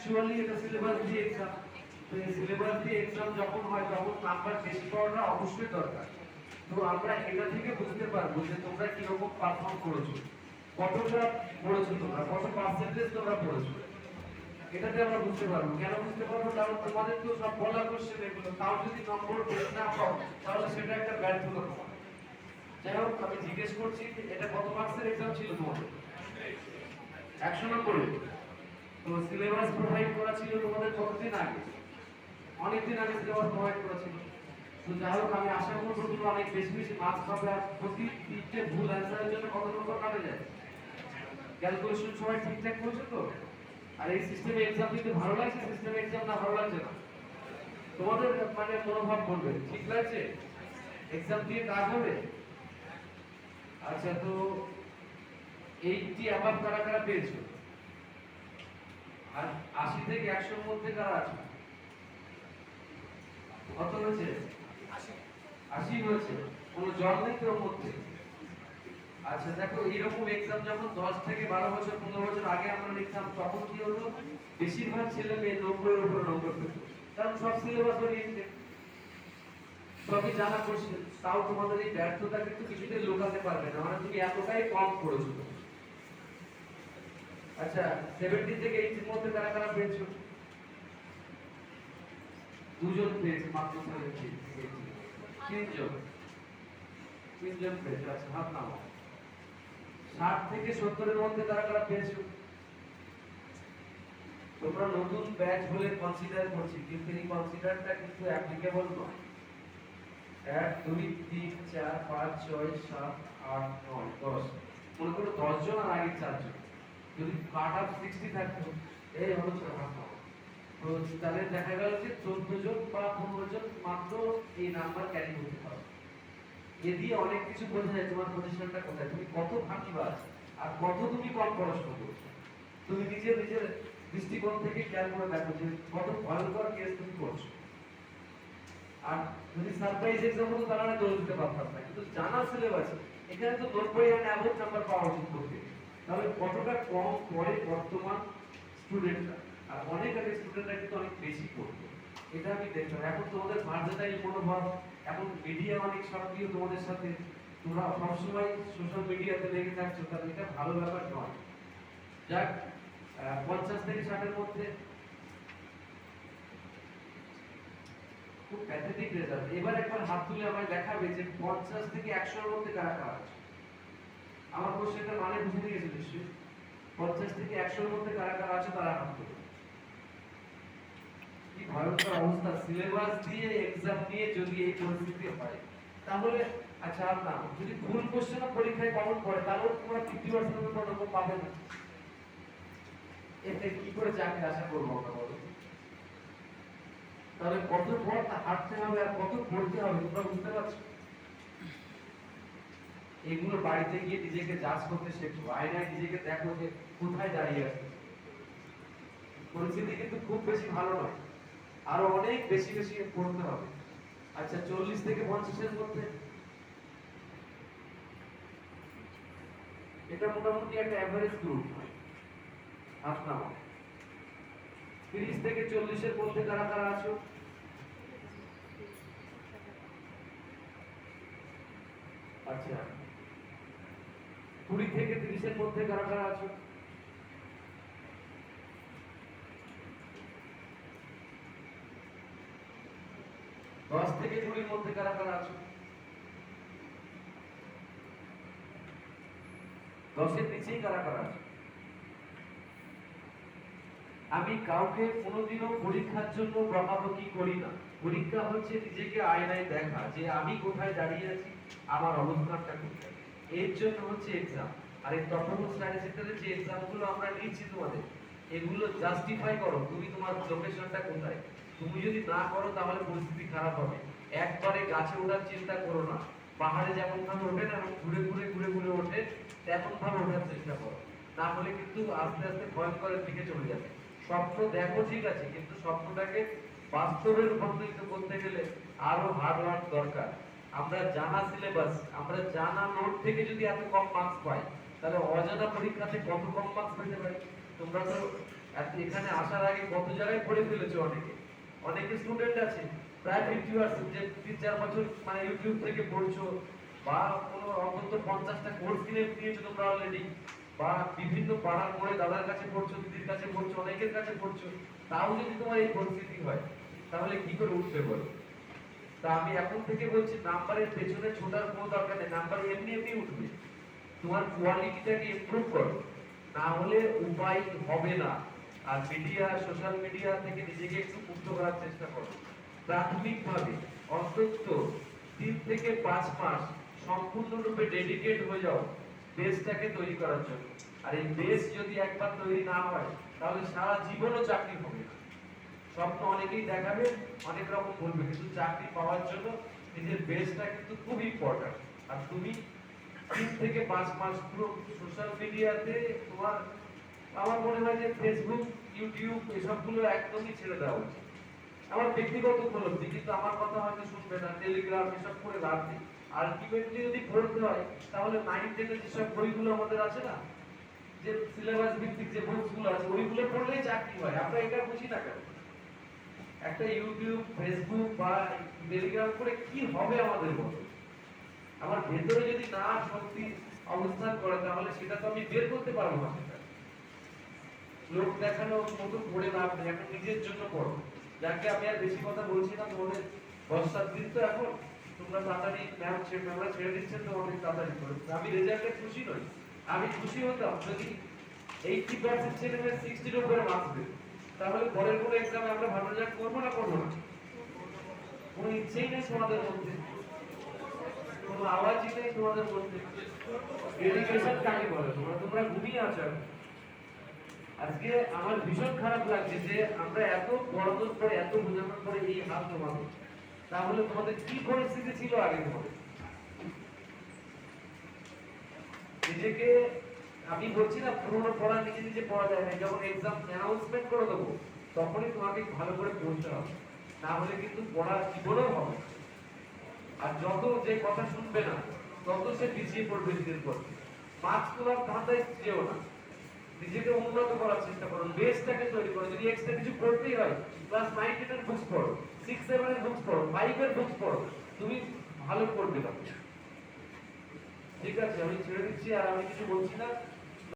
Actually এটা syllabus দিয়ে exam syllabus দিয়ে এক্সাম যখন হয়, তখন নাম্বার বেশি পাওয়াটা অবশ্যই দরকার। তো আমরা এটা থেকে বুঝতে পারব যে তোমরা কীরকম পারফর্ম করেছ। কতটা পড়েছো তোমরা? কত পার্সেন্টেজ তোমরা পড়েছো? এটাতে আমরা বুঝতে পারব। কেন বুঝতে পারব? কারণ তোমাদের তো সব বলা কোশ্চেন এগুলো। তাও যদি নম্বর বেশি না পাও, তাহলে সেটা একটা ব্যর্থতা তোমার। যাই হোক, আমি জিজ্ঞেস করছি, এটা কত মার্কসের এক্সাম ছিল তোমাদের? একশো নম্বরে? তো সিলেবাস প্রোভাইড করা ছিল তোমাদের কতদিন আগে? অনেকদিন আগে সিলেবাস প্রোভাইড করা ছিল। তো যাই হোক, আমি আশা করব তুমি অনেক বেশি বেশি মার্কস পাবে আর প্রতি তিনটে ভুল অ্যান্সারের জন্য কত নম্বর কাটে যায়। ক্যালকুলেশন সবাই ঠিকঠাক করেছ তো? আর এই সিস্টেমে এক্সাম দিতে ভালো লাগছে সিস্টেমে এক্সাম না ভালো লাগছে না? তোমাদের মানে মনোভাব বলবে, ঠিক লাগছে? এক্সাম দিয়ে কাজ হবে? আচ্ছা তো এইটি অ্যাবাভ কারা কারা পেয়েছ? আর আশি থেকে একশোর মধ্যে কারা আছে? কত আশি। কোনো জল নেই তোর মধ্যে? আচ্ছা দেখো এরকম এক্সাম যখন দশ থেকে বারো বছর পনেরো বছর আগে আমরা লিখতাম তখন কি হলো বেশিরভাগ ছেলে মেয়ে নব্বইয়ের উপর নম্বর পেত। কারণ সব সিলেবাস ওরিয়েন্টেড সবই জানা কোশ্চেন তাও তোমাদের এই ব্যর্থতা কিন্তু কিছুতেই লুকাতে পারবে না। মানে তুমি এতটাই কম করেছ। আচ্ছা সেভেন্টি থেকে এইটির মধ্যে কারা কারা পেয়েছ দুজন পেয়েছে মাত্র সেভেন্টি তিনজন। তিনজন পেয়েছে আচ্ছা হাত নামাও। ষাট থেকে সত্তরের মধ্যে কারা কারা পেয়েছ তোমরা নতুন ব্যাচ বলে কনসিডার করছি, কিন্তু এই কনসিডারটা কিন্তু অ্যাপ্লিকেবল নয়। এক, দুই, তিন, চার, পাঁচ, ছয়, সাত, আট, নয়, দশ। মনে করো দশ জন আর আগে চারজন। যদি কাট আপ সিক্সটি থাকতো, এই ছোট হাত তো তাহলে দেখা গেল যে চোদ্দ জন বা পনেরো জন মাত্র এই নাম্বার ক্যারি করতে পারো এ দিয়ে অনেক কিছু বোঝা যায় তোমার পজিশনটা কোথায়। তুমি কত ফাঁকিবাজ আর কত তুমি কম পড়াশোনা করছ তুমি নিজের নিজের দৃষ্টিকোণ থেকে খেয়াল করে দেখো যে কত ভয়ঙ্কর কেস তুমি করছ। আর যদি সারপ্রাইজ এক্সাম হতো না দোষ দিতে পারতাম না। কিন্তু জানা সিলেবাস এখানে তো নব্বই আর অ্যাভারেজ নাম্বার পাওয়া উচিত করতে তাহলে কতটা কম পড়ে বর্তমান স্টুডেন্টরা আর অনেক আগে স্টুডেন্টরা কিন্তু অনেক বেশি পড়তো। এটা আমি দেখলাম। এখন তোমাদের ভার্সেটাইল মনোভাব, এখন মিডিয়া অনেক সক্রিয় তোমাদের সাথে। তোমরা সবসময় সোশ্যাল মিডিয়াতে লেগে থাকছো তাহলে এটা ভালো ব্যাপার নয়। যাক পঞ্চাশ থেকে ষাটের মধ্যে খুব প্যাথেটিক রেজাল্ট এবার একবার হাত তুলে আমায় দেখাবে যে পঞ্চাশ থেকে একশোর মধ্যে কারা কারা আছে। আমার কোশ্চেনটা মানে বুঝে নিয়েছে নিশ্চয়ই পঞ্চাশ থেকে একশোর মধ্যে কারা কারা আছে তারা তুলে কি ভয়ঙ্কর অবস্থা। সিলেবাস দিয়ে এক্সাম নিয়ে যদি এই পরিস্থিতি হয়, তাহলে আচ্ছা আর না, যদি ভুল কোশ্চেন পরীক্ষায় কমন পড়ে, তাহলে তোমরা ফিফটি পার্সেন্টের উপর নম্বর পাবে না। এতে কি করে চাকরি আশা করব আমরা বলো? তাহলে কত পথ হাঁটতে হবে আর কত পড়তে হবে, তোমরা বুঝতে পারছ? এগুলো বাড়িতে গিয়ে নিজেকে জাজ করতে শেখো। আয়নায় নিজেকে দেখো যে কোথায় দাঁড়িয়ে আছে। পরিস্থিতি কিন্তু খুব বেশি ভালো নয়। আরও অনেক বেশি বেশি পড়তে হবে। আচ্ছা চল্লিশ থেকে পঞ্চাশের মধ্যে? এটা মোটামুটি একটা অ্যাভারেজ গ্রুপ নামাও তিরিশ থেকে চল্লিশের মধ্যে কারা কারা আছো? আচ্ছা। কুড়ি থেকে তিরিশের মধ্যে কারা কারা আছো? দশ থেকে কুড়ির মধ্যে কারা কারা আছো? দশের নিচেই কারা কারা আছো? আমি কাউকে কোনোদিনও পরীক্ষার জন্য বকাবকি করি না। পরীক্ষা হচ্ছে নিজেকে আয়নায় দেখা যে আমি কোথায় দাঁড়িয়ে আছি, আমার অবস্থানটা কোথায়। এর জন্য হচ্ছে এক্সাম আর এই তখন স্ট্র্যাটেজিক্যালি যে এক্সামগুলো আমরা নিচ্ছি তোমাদের। এগুলো জাস্টিফাই করো, তুমি তোমার লোকেশনটা কোথায়? তুমি যদি না করো, তাহলে পরিস্থিতি খারাপ হবে। একবারে গাছে ওঠার চিন্তা করো না। পাহাড়ে যেমন ভাবে ওঠে না, ঘুরে ঘুরে ঘুরে ঘুরে ওঠে, তেমন ভাবে ওঠার চেষ্টা করো। না হলে কিন্তু আস্তে আস্তে ভয়ঙ্করের দিকে চলে যাবে। স্বপ্ন দেখো ঠিক আছে, কিন্তু স্বপ্নটাকে বাস্তবে রূপান্তরিত করতে গেলে আরও হার্ড ওয়ার্ক দরকার। আমরা জানা সিলেবাস আমরা জানা নোট থেকে যদি এত কম মার্কস পাই, তাহলে অজানা পরীক্ষাতে কত কম মার্কস পেতে পারি? তোমরা তো এখানে আসার আগে কত জায়গায় পড়ে ফেলেছে অনেকে। অনেকে স্টুডেন্ট আছে, প্রায় ফিফটি পার্সেন্ট যে তিন চার বছর মানে ইউটিউব থেকে পড়ছো, বা কোনো অন্তত পঞ্চাশটা কোর্স কিনে নিয়েছো তোমরা অলরেডি বা বিভিন্ন পাড়ার মোড়ে দাদার কাছে পড়ছো, দিদির কাছে পড়ছো, অনেকের কাছে পড়ছো, তাও যদি তোমার এই পরিস্থিতি হয়, তাহলে কি করে উঠবে বলো? তা আমি এখন থেকে বলছি নাম্বারের পেছনে ছোটার কোনো দরকার নেই নাম্বার এমনি এমনি উঠবে। তোমার কোয়ালিটিটাকে ইমপ্রুভ করো। না হলে উপায় হবে না। আর মিডিয়া সোশ্যাল মিডিয়া থেকে নিজেকে একটু মুক্ত করার চেষ্টা করো। প্রাথমিকভাবে অন্তত তিন থেকে পাঁচ মাস সম্পূর্ণরূপে ডেডিকেট হয়ে যাও বেসটাকে তৈরি করার জন্য। আর এই বেস যদি একবার তৈরি না হয়, তাহলে সারা জীবনও চাকরি হবে। স্বপ্ন অনেকেই দেখাবে, অনেক রকম বলবে, কিন্তু চাকরি পাওয়ার জন্য নিজের বেসটা কিন্তু খুব ইম্পর্টেন্ট আর তুমি তিন থেকে পাঁচ মাস পুরো সোশ্যাল মিডিয়াতে তোমার, আমার মনে হয় যে ফেসবুক ইউটিউব এসবগুলো একদমই ছেড়ে দেওয়া উচিত। আমার ব্যক্তিগত উপলব্ধি কিন্তু আমার কথা হয়তো শুনবে না টেলিগ্রাম এসব করে লাভ নেই। আলটিমেটলি যদি পড়তে হয়, তাহলে নাইন টেনের যেসব বইগুলো আমাদের আছে না, যে সিলেবাস ভিত্তিক যে বইগুলো আছে, ওইগুলো পড়লেই চাকরি হয়। আমরা এটা বুঝি না কেন? একটা ইউটিউব ফেসবুক বা টেলিগ্রাম করে কি হবে আমাদের মতো আমার ভেতরে যদি না শক্তি অবস্থান করে, তাহলে সেটা তো আমি বের করতে পারব না সেটা। লোক দেখানো মতো পড়ে লাভ নেই এখন নিজের জন্য পড়ো যাকে আমি আর বেশি কথা বলছি না, তোমাদের বর্ষার দিন তো এখন। তোমরা তাড়াতাড়ি ম্যাম ছেড়ে ম্যামরা ছেড়ে দিচ্ছেন তো অনেক তাড়াতাড়ি করে। আমি রেজাল্টে খুশি নই। আমি খুশি হতাম যদি এইটি পার্সেন্ট ছেলে মেয়ে সিক্সটির উপরে মার্কস পেত তাহলে পরের কোনো এক্সামে আমরা ভালো রেজাল্ট করব না করব না? কোনো ইচ্ছেই নেই তোমাদের মধ্যে। কোনো আওয়াজই নেই তোমাদের মধ্যে। ডেডিকেশন কাকে বলে? তোমরা তোমরা ঘুমিয়ে আছো আজকে আমার ভীষণ খারাপ লাগছে যে আমরা এত পড়ানোর পরে এত বোঝানোর পরে এই হাল তোমাদের। তাহলে তোমাদের কি পরিস্থিতি ছিল আগে তোমাদের নিজেকে আমি বলছি না পুরোনো পড়া নিজে নিজে পড়া যায় না। যখন এক্সাম অ্যানাউন্সমেন্ট করে দেবো, তখনই তোমাকে ভালো করে পড়তে হবে। না হলে কিন্তু পড়া জীবনেও হবে আর যত যে কথা শুনবে না, তত সে পিছিয়ে পড়বে নিজের পর মার্কস তোলার ধান্দায় যেও না। নিজেকে উন্নত করার চেষ্টা করো। বেসটাকে তৈরি করো। যদি এক্সট্রা কিছু পড়তেই হয় ক্লাস নাইন টেনের বুকস পড়ো সিক্স সেভেনের বুকস পড়ো ফাইভের বুকস পড়ো, তুমি ভালো পড়বে তখন। ঠিক আছে, আমি ছেড়ে দিচ্ছি আর আমি কিছু বলছি না।